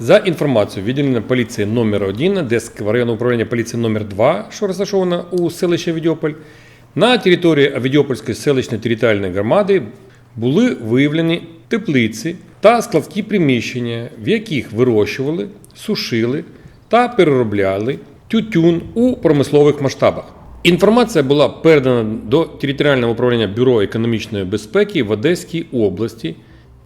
За інформацією відділення поліції номер 1 Одеського районного управління поліції номер 2 що розташовано у селищі Авідіополь, на території Авідіопольської селищної територіальної громади були виявлені теплиці та складські приміщення, в яких вирощували, сушили та переробляли тютюн у промислових масштабах. Інформація була передана до територіального управління Бюро економічної безпеки в Одеській області,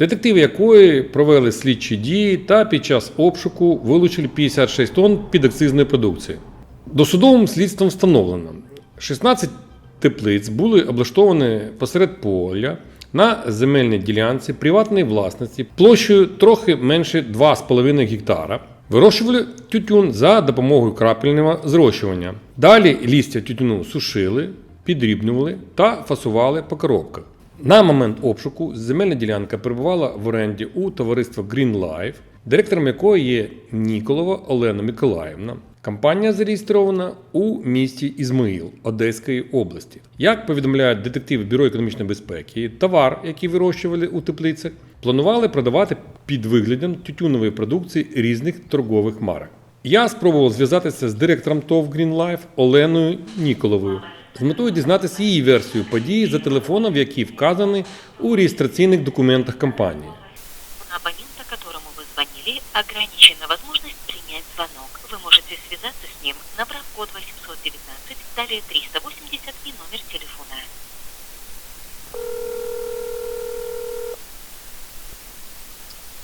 детективи якої провели слідчі дії та під час обшуку вилучили 56 тонн підакцизної продукції. Досудовим слідством встановлено, 16 теплиць були облаштовані посеред поля на земельній ділянці приватної власності площею трохи менше 2,5 гектара. Вирощували тютюн за допомогою крапельного зрощування. Далі лістя тютюну сушили, підрібнювали та фасували по коробках. На момент обшуку земельна ділянка перебувала в оренді у товариства Green Life, директором якої є Ніколова Олена Миколаївна. Компанія зареєстрована у місті Ізмаїл Одеської області. Як повідомляють детективи Бюро економічної безпеки, товар, який вирощували у теплицях, планували продавати під виглядом тютюнової продукції різних торгових марок. Я спробував зв'язатися з директором ТОВ Green Life Оленою Ніколовою з метою дізнатися її версію події за телефоном, який вказаний у реєстраційних документах компанії. Абонента, которому вы звонили, ограничена возможность принять звонок. Вы можете связаться с ним, набрав код 819, далее 380 и номер телефона.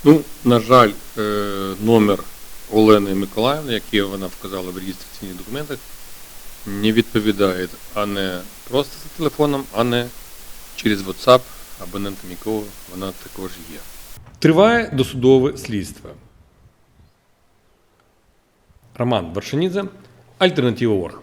Ну, на жаль, е, номер Олени Миколаївни, який вона вказала в реєстраційних документах, не відповідає, а не просто за телефоном, а не через WhatsApp, абонентом якого вона також є. Триває досудове слідство. Роман Варшанідзе. Альтернатива Орг.